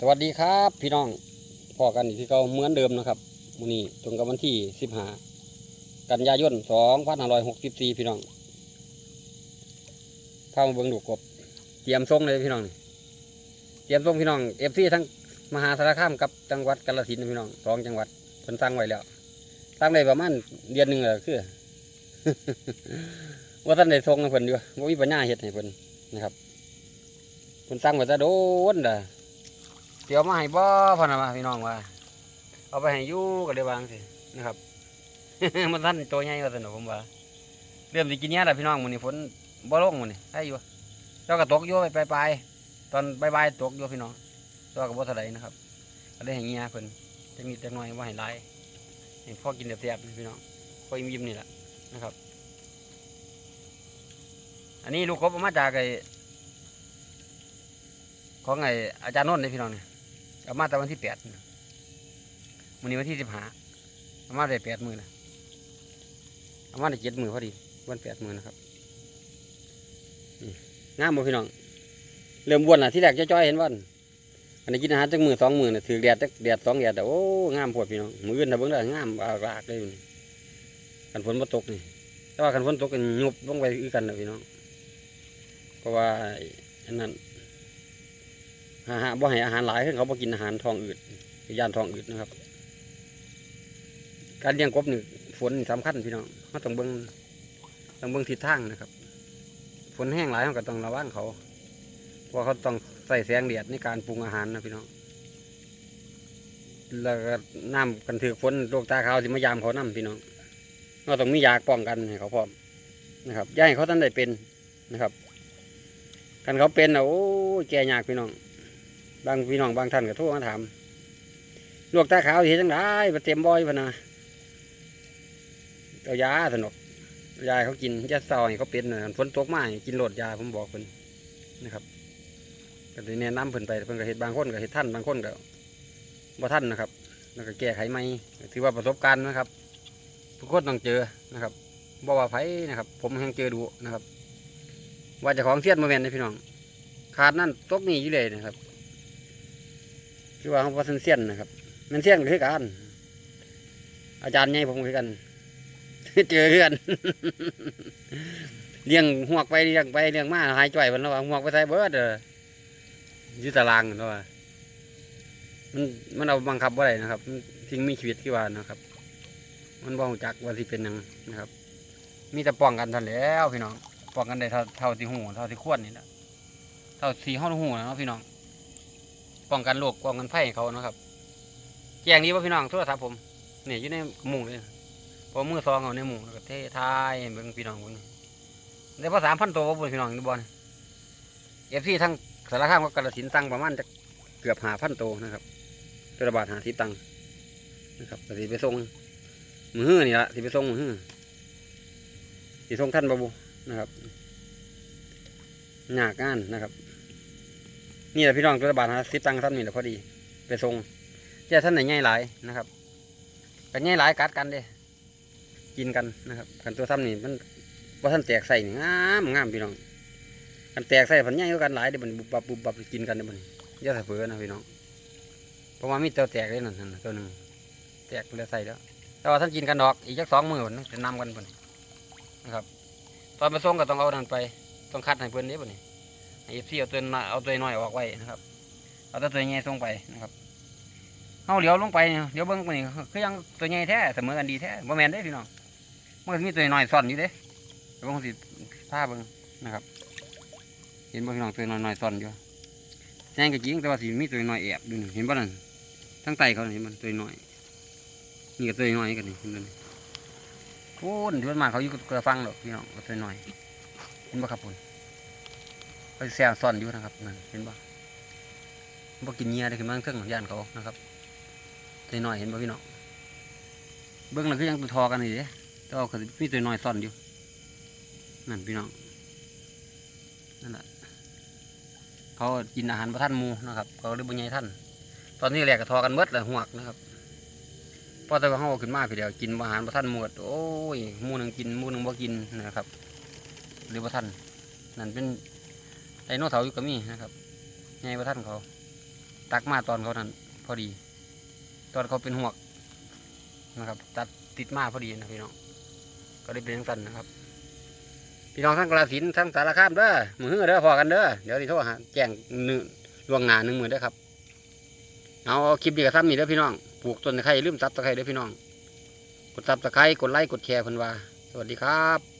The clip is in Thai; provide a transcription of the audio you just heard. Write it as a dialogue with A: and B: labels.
A: สวัสดีครับพี่น้องพอกันอีกที่เก่าเหมือนเดิมนะครับมื้อนี้ตรงกับวันที่สิบห้ากันยายนสองพันห้าร้อยหกสิบสี่พี่น้องพามาเบิ่งดูกบ เตรียมส่งเลยพี่น้องเตรียมส่งพี่น้องเอฟซีทั้งมหาสารคามกับจังหวัดกาฬสินธุ์พี่น้องสองจังหวัดเพิ่นตั้งไว้แล้วตั้างได้ประมาณเดือนหนึ่งแล้วคือว่าท่านได้ส่งให้เพิ่นอยู่ว่ามีปัญญาเฮ็ดให้เพิ่นนะครับเพิ่นสั่งไว้จะโดนเด้อ เดี๋ยวมาให้บ่พอนะมาพี่น้องว่า เอาไปให้ยู่ก็ได้วางสินะครับ มันท่านตัวใหญ่ว่าสนุกผมว่าเริ่มสิกินเนี้ยแหละพี่น้องมื้อนี้ฝนบ่ลงมื้อนี้ใช่อยู่เจ้าก็ตกอยู่ไปไปตอนบ่ายๆตกอยู่พี่น้องตัวก็บ่เท่าใดนะครับก็ได้ให้เงี้ยเพิ่นจังนิดจังหน่อยว่าให้หลายให้พ่อกินแซ่บๆพี่น้องพ่ออิ่มๆนี่แหละนะครับ อันนี้ลูกกบมาจากไอ้ของไอ้อาจารย์นนท์นี่พี่น้องเนี่ย เอามาแต่วันที่แปดวันนี้วันที่สิบห้าเอามาได้แปดมือนะเอามาได้เจ็ดมือพอดี วันแปดมือนะครับงามบ่พี่น้อง เริ่มบวนละที่แรกจะจ้อยๆเห็นวันอันนี้กินอาหารจักมือสองมือน่ะถือแดดจักแดดสองแดดแต่โอ้งามปวดพี่น้องมืออื่นถ้าเบิ่งได้งามอากาศเลยกันฝนมาตกนี่แต่ว่ากันฝนตกกันยุบลงไปคือกันนะพี่น้องเพราะว่าอ้อันนั้น หาหาบ่ให้อาหารหลายขึ้นเขาบ่กินอาหารท้องอืดย่านท้องอืดนะครับ การเลี้ยงกบนี่ฝนนี่สำคัญพี่น้องเขาต้องเบิ่งต้องเบิ่งทิศทางนะครับ ฝนแห้งหลายเขาก็ต้องระวังเขาเพราะเขาต้องใส่แสงแดดในการปรุงอาหารนะพี่น้องแล้วก็น้ำกันถือฝนโรคตาเขาสิมายามเขานํพี่น้องเราต้องมียาป้องกันให้เขาพร้อมนะครับย่าให้เขาท่านได้เป็นนะครับกันเขาเป็นนะโอ้ยแก่ยากพี่น้อง บางพี่น้องบางท่านก็โทรมาถามลวกตาขาวเห็นจังได้มาเต็มบ่อยพะนะเอายาสนุกยาเขากินยาเศร้าให้เขาเป็นฝนตกมาให้กินโหลดยาผมบอกเพิ่นนะครับก็ได้แนะนำเพิ่นไปเพิ่นก็เห็ดบางคนก็เห็ดท่านบางคนก็บ่ท่านนะครับ แล้วก็แก้ไขใหม่ถือว่าประสบการณ์นะครับทุกคนต้องเจอนะครับบ่ว่าไผนะครับ ผมแห่งเจอดูนะครับ ว่าจะของเสียนมาแมนนะพี่น้อง ขาดนั่นตกนี่อยู่เลยนะครับ คือว่าเขาว่าเสียนนะครับมันเสียนก็คือกัน อาจารย์ใหญ่ผมคือกันเจอกันเลี้ยงหวกไปเลี้ยงไปเลี้ยงมาหายจ่อยมันแล้วว่าหวกไปใส่เบิดเด้ออยุตารางเนาะว่ามันมันเอาบังคับว่าอะไรนะครับมันสิ่งมีชีวิตที่ว่านะครับ มันบ่งจักว่าที่เป็นหยังนะครับ มีแต่ป้องกันท่านั้นแล้วพี่น้องป้องกันได้เท่าเท่าที่หูเท่าที่ควรนี่แหละเท่าที่ห้องหูนะเนะพี่น้อง ป้องกันโรคป้องกันไฟให้เขานะครับแจ้งนี้ว่าพี่น้องโทรศัพท์ผมเนี่ยอยู่ในมุงเลยพอมือซองเอาในมุงแล้วก็เททายเบิ่งพี่น้องเบิ่งได้พอสาพันตัวบ่พี่น้องนี่บอลเอฟซีทั้งสารคามกับกระสินตังประมาณจะเกือบหาพันตัวนะครับตัวละบาทหาที่ตังนะครับก็สิไปส่งมือฮื้อนี่ละสิไปส่งมือฮื้อสิส่งท่านบาบุนะครับหยากงานนะครับ นี่แหละพี่น้องตัวบาทหาสิบตังค์ท่านนี่แหละพอดี ไปส่งเจ้าท่านไหนง่ายหลายนะครับกันง่ายหลายกัดกันเด้กินกันนะครับกันตัวท่านนี่มันว่าท่านแตกใส่นี่งามงามพี่น้องกันแตกใส่ผันง่ายกันหลายเดี๋ยวมันบุบบับบุบบับกินกันเดี๋ยวมันอย่าใส่เผือนะพี่น้องเพราะว่ามีตัวแตกเลยนั่นนั่นตัวหนึ่งแตกเลือใส่แล้วแต่ว่าท่านกินกันดอกอีกจักสองมือนจะนำกันเพิ่นนะครับ ตอนมาส่งก็ต้องเอานั่นไปต้องคัดให้เพื่อนนี้บ่นี่ เอฟซีเอาตัวนเอาตัวน้อยออกไว้นะครับ เอาตัวตัวใหญ่ส่งไปนะครับเอาเดี๋ยวลงไปเนี่ยเดี๋ยวเบิ้งไปนี่คือยังตัวใหญ่แท้เสมอกันดีแท้บ่แมนได้พี่น้องมันก็มีตัวน้อยซ่อนอยู่เด้เดี๋ยวผมสิผ้าเบิ้งนะครับ เห็นบ่พี่น้องตัวน้อยๆซ่อนอยู่แจ้งก็จริงแต่ว่าสิมีตัวน้อยแอบอยู่นี่เห็นบ่นั่นทั้งไตเขาเห็นมันตัวน้อยนี่ก็ตัวน้อยกันนี่เห็นบ่นี่โอ้นที่มันมาเขาอยู่กับฟังหรอกพี่น้องตัวน้อยเห็นบ่ครับผม ไปแซวซ่อนอยู่นะครับนั่นเห็นปะบ่กินเงียได้ขึ้นมาเครื่องของย่านเขานะครับตัวน้อยเห็นปะพี่น้องเบื้องหลังคือยังตัวทอกันนี่เด้แต่ว่าก็มีตัวน้อยซ่อนอยู่นั่นพี่น้องนั่นแหละเขากินอาหารประทันมูนะครับเขาเลยบุญใหญ่ท่าน ตอนนี้แหลกก็ทอกันเบิดเลยหวกนะครับพอแต่ว่าเขาขึ้นมาพี่เดียวกินอาหารประทันหมูดโอ้ยมูหนึ่งกินมูหนึ่งบ่กินนะครับ หรือประทันนั่นเป็น ไดโนเสาร์อยู่กับมีนะครับไงประท่านเขา ตักมาตอนเขานั้นพอดี ตอนเขาเป็นหวกนะครับ ตัดติดมาพอดีนะพี่น้องก็ได้เป็นสั้นนะครับ พี่น้องทั้งกราสินทั้งสารคามเด้อมือเด้อพอกันเด้อเดี๋ยวที่โทรหาแจ้งหนึ่งลวงหนาหนึ่งหมือเด้อครับเอาคลิปนี้กับซ้ำนี่เด้อพี่น้องปลูกต้นตะไคร้ลืมซับตะไคร้เด้อพี่น้อง กดซับตะไคร้กดไลค์กดแชร์เพิ่นว่าสวัสดีครับ